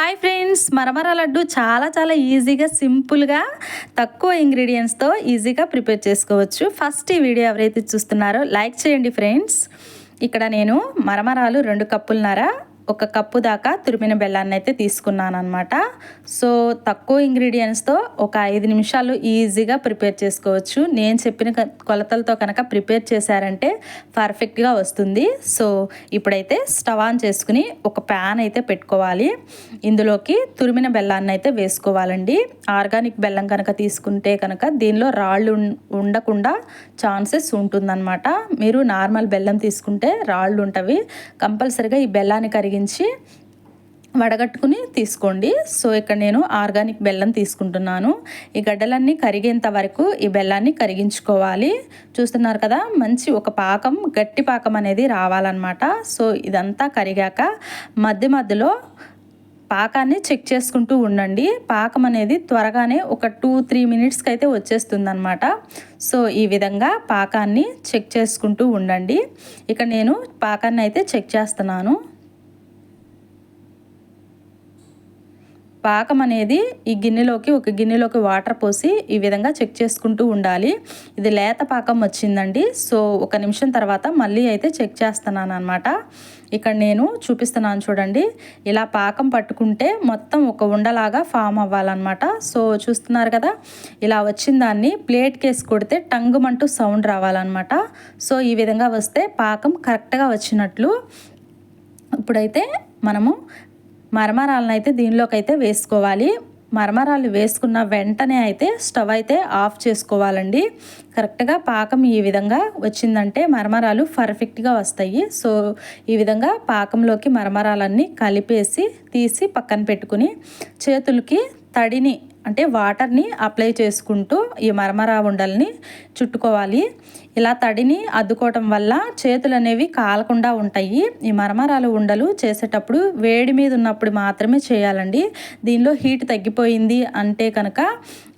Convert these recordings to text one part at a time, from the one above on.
Hi friends మరమర laddu చాలా చాలా ఈజీగా సింపుల్గా తక్కువ ఇంగ్రీడియంట్స్తో ఈజీగా ప్రిపేర్ చేసుకోవచ్చు. ఫస్ట్ ఈ వీడియో ఎవరైతే చూస్తున్నారో లైక్ చేయండి ఫ్రెండ్స్. ఇక్కడ నేను మరమరాలు రెండు కప్పులున్నారా ఒక కప్పు దాకా తురిమిన బెల్లాన్ని అయితే తీసుకున్నాను అనమాట సో తక్కువ ఇంగ్రీడియంట్స్తో ఒక ఐదు నిమిషాలు ఈజీగా ప్రిపేర్ చేసుకోవచ్చు. నేను చెప్పిన కొలతలతో కనుక ప్రిపేర్ చేశారంటే పర్ఫెక్ట్గా వస్తుంది. సో ఇప్పుడైతే స్టవ్ ఆన్ చేసుకుని ఒక ప్యాన్ అయితే పెట్టుకోవాలి. ఇందులోకి తురిమిన బెల్లాన్ని అయితే వేసుకోవాలండి. ఆర్గానిక్ బెల్లం కనుక తీసుకుంటే కనుక దీనిలో రాళ్ళు ఉండకుండా ఛాన్సెస్ ఉంటుందన్నమాట. మీరు నార్మల్ బెల్లం తీసుకుంటే రాళ్ళు ఉంటవి. కంపల్సరిగా ఈ బెల్లాన్ని కరిగి కరిగించి వడగట్టుకుని తీసుకోండి. సో ఇక్కడ నేను ఆర్గానిక్ బెల్లం తీసుకుంటున్నాను. ఈ గడ్డలన్నీ కరిగేంత వరకు ఈ బెల్లాన్ని కరిగించుకోవాలి. చూస్తున్నారు కదా మంచి ఒక పాకం గట్టి పాకం అనేది రావాలన్నమాట. సో ఇదంతా కరిగాక మధ్య మధ్యలో పాకాన్ని చెక్ చేసుకుంటూ ఉండండి. పాకం అనేది త్వరగానే ఒక టూ త్రీ మినిట్స్కి అయితే వచ్చేస్తుందన్నమాట. సో ఈ విధంగా పాకాన్ని చెక్ చేసుకుంటూ ఉండండి. ఇక నేను పాకాన్ని అయితే చెక్ చేస్తున్నాను. పాకం అనేది ఈ గిన్నెలోకి ఒక గిన్నెలోకి వాటర్ పోసి ఈ విధంగా చెక్ చేసుకుంటూ ఉండాలి. ఇది లేత పాకం వచ్చిందండి. సో ఒక నిమిషం తర్వాత మళ్ళీ అయితే చెక్ చేస్తున్నాను అనమాట ఇక్కడ నేను చూపిస్తున్నాను చూడండి. ఇలా పాకం పట్టుకుంటే మొత్తం ఒక ఉండలాగా ఫామ్ అవ్వాలన్నమాట. సో చూస్తున్నారు కదా? ఇలా వచ్చిన దాన్ని ప్లేట్ కేసి కొడితే టంగుమంటూ సౌండ్ రావాలన్నమాట. సో ఈ విధంగా వస్తే పాకం కరెక్ట్గా వచ్చినట్లు. ఇప్పుడైతే మనము మరమరాలను అయితే దీనిలోకి అయితే వేసుకోవాలి. మరమరాలు వేసుకున్న వెంటనే అయితే స్టవ్ అయితే ఆఫ్ చేసుకోవాలండి. కరెక్ట్గా పాకం ఈ విధంగా వచ్చిందంటే మరమరాలు పర్ఫెక్ట్గా వస్తాయి. సో ఈ విధంగా పాకంలోకి మరమరాలన్నీ కలిపేసి తీసి పక్కన పెట్టుకుని చేతులకి తడిని అంటే వాటర్ని అప్లై చేసుకుంటూ ఈ మరమరా ఉండల్ని చుట్టుకోవాలి. ఇలా తడిని అద్దుకోవటం వల్ల చేతులు అనేవి కాలకుండా ఉంటాయి. ఈ మరమరాలు ఉండలు చేసేటప్పుడు వేడి మీద ఉన్నప్పుడు మాత్రమే చేయాలండి. దీనిలో హీట్ తగ్గిపోయింది అంటే కనుక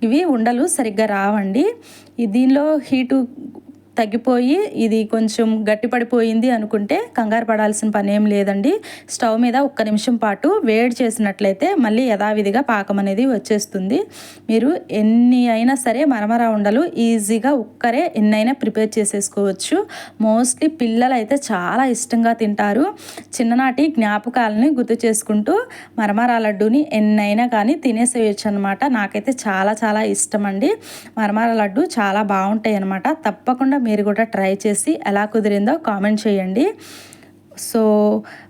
ఇవి ఉండలు సరిగ్గా రావండి. దీనిలో హీటు తగ్గిపోయి ఇది కొంచెం గట్టిపడిపోయింది అనుకుంటే కంగారు పడాల్సిన పని ఏం లేదండి. స్టవ్ మీద ఒక్క నిమిషం పాటు వేడి చేసినట్లయితే మళ్ళీ యథావిధిగా పాకం అనేది వచ్చేస్తుంది. మీరు ఎన్ని అయినా సరే మరమరా ఉండలు ఈజీగా ఒక్కరే ఎన్నైనా ప్రిపేర్ చేసేసుకోవచ్చు. మోస్ట్లీ పిల్లలు అయితే చాలా ఇష్టంగా తింటారు. చిన్ననాటి జ్ఞాపకాలని గుర్తు చేసుకుంటూ మరమరా లడ్డూని ఎన్నైనా కానీ తినేసేయచ్చు అనమాట నాకైతే చాలా చాలా ఇష్టం అండి. మరమరా లడ్డు చాలా బాగుంటాయి అనమాట తప్పకుండా మీరు కూడా ట్రై చేసి ఎలా కుదిరిందో కామెంట్ చేయండి. సో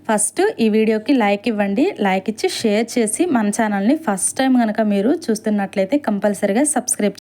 ఫస్ట్ ఈ వీడియోకి లైక్ ఇవ్వండి. లైక్ ఇచ్చి షేర్ చేసి మన ఛానల్ని ఫస్ట్ టైం కనుక మీరు చూస్తున్నట్లయితే కంపల్సరీగా సబ్స్క్రైబ్